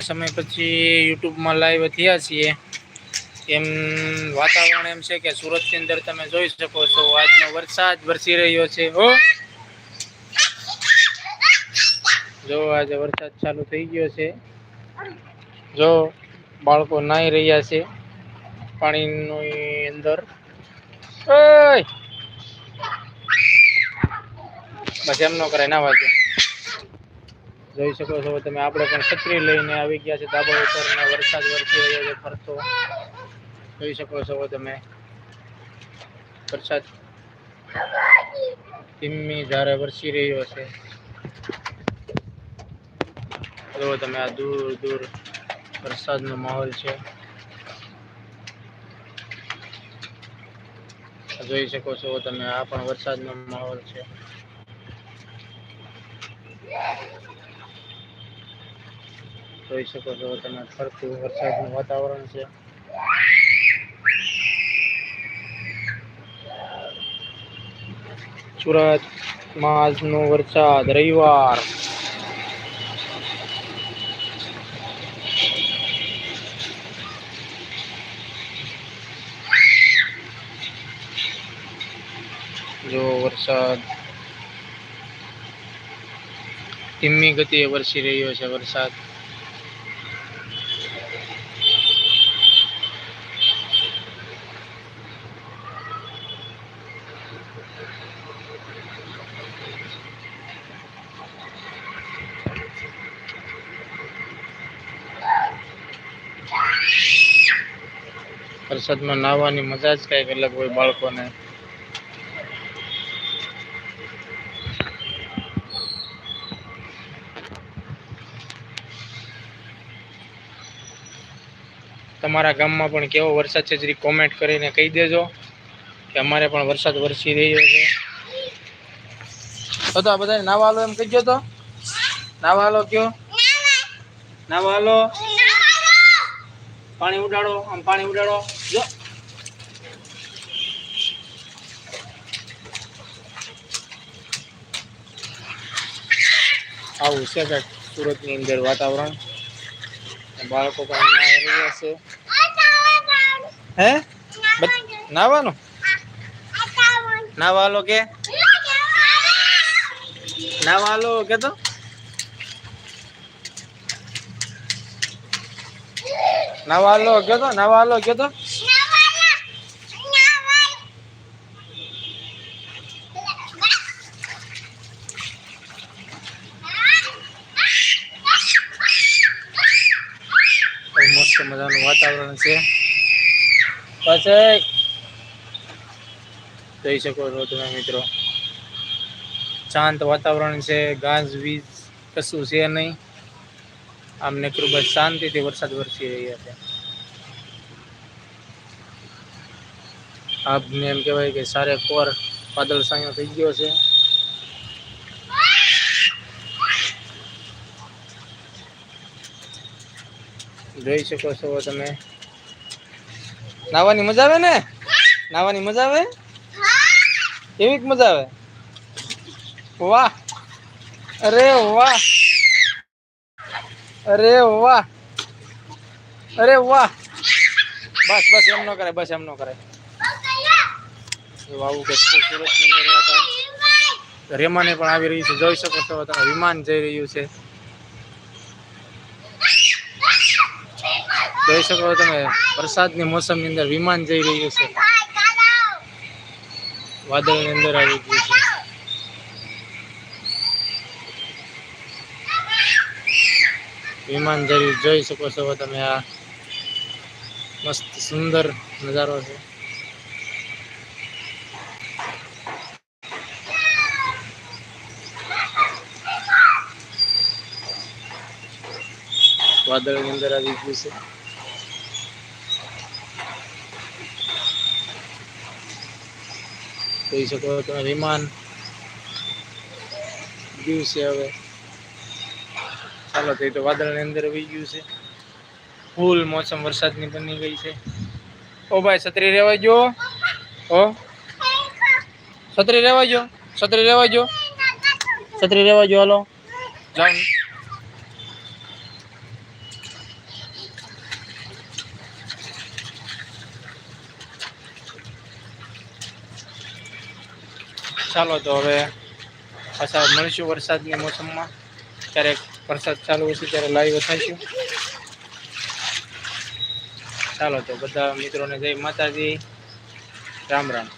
સમય પછી યુટ્યુબમાં લાઈવ થયા છીએ. એમ વાતાવરણ એમ છે કે સુરતની અંદર તમે જોઈ શકો છો, આજનો વરસાદ વરસી રહ્યો છે, હો. જો, આજે વરસાદ ચાલુ થઈ ગયો છે. જો, બાળકો નાહી રહ્યા છે પાણીની અંદર. બસ એમ ન કરાય, ના વાગે જોઈ શકો છો તમે. આપણે પણ છત્રી લઈને આવી ગયા છે ધાબા વરસાદ વરસી રહ્યો છે ફરતો. જોઈ શકો છો તમે. વરસાદ ધીમી ધારે વરસી રહ્યો છે. જો તમે આ દૂર દૂર વરસાદનો માહોલ છે. જોઈ શકો છો તમે, આ પણ વરસાદનો માહોલ છે. જોઈ શકો છો તમે ફરતું વરસાદનું વાતાવરણ છે. સુરતમાં આજનો વરસાદ, રવિવાર. જો વરસાદ ધીમી ગતિએ વરસી રહ્યો છે વરસાદ. વરસાદમાં નાહવાની મજા જ કંઈક અલગ હોય બાળકોને. તમારા ગામમાં પણ કેવો વરસાદ છે જરી કોમેન્ટ કરીને કહી દેજો કે અમારે પણ વરસાદ વરસી રહ્યો છે. તો આ બધાને નાવા હાલો એમ કહેજો તો. નાવા હાલો કયો. નાવા હાલો. પાણી ઉડાડો આમ પાણી ઉડાડો. જો આવું છે કે સુરતની અંદર વાતાવરણ. બાળકો પણ નાહી રહ્યા છે. હે? નાવાનું નાવાલો કે? નાવા હાલો કે તો? નાવા હાલો કે તો? નાવાલો કે તો? મસ્ત મજાનું વાતાવરણ છે. પછી જોઈ શકો છો તમે મિત્રો. શાંત વાતાવરણ છે ગાજ વીજ કશું છે નહીં. આમને ખૂબ જ શાંતિથી વરસાદ વરસી રહ્યા છે. આપને એમ કહેવાય કે સારે કોર વાદળ સાયો થઈ ગયો છે. જોઈ શકો છો તમે. નાવાની મજા આવે ને? નાવાની મજા આવે? કેવી મજા આવે? વાહ! અરે વાહ! અરે વાહ! અરે વાહ! બસ બસ, એમ ન કરે બસ, એમ ન કરે આવું કે સુરત રેમાને પણ આવી રહ્યું છે. જોઈ શકો છો તમે વિમાન જઈ રહ્યું છે. જોઈ શકો તમે, વરસાદની મોસમની અંદર વિમાન જઈ રહ્યું છે. વાદળની અંદર આવી ગયું છે. વિમાન જઈ જોઈ શકો છો તમે આ મસ્ત સુંદર નજારો છે. વાદળની અંદર આવી ગયું છે. જોઈ શકો તમે વિમાન ગયું છે હવે ચાલો તો એ તો વાદળની અંદર આવી ગયું છે. ફૂલ મોસમ વરસાદની બની ગઈ છે. ઓ ભાઈ, છત્રી રહેવા જો ઓ. છત્રી રહેવા જો છત્રી રહેવા જો છત્રી રહેવા જો હાલો. જાઓ ચાલો તો હવે પાછા મળીશું વરસાદની મોસમમાં. ક્યારેક વરસાદ ચાલુ હશે ત્યારે લાઈવ થઈશું. ચાલો તો બધા મિત્રોને જય માતાજી. રામ રામ.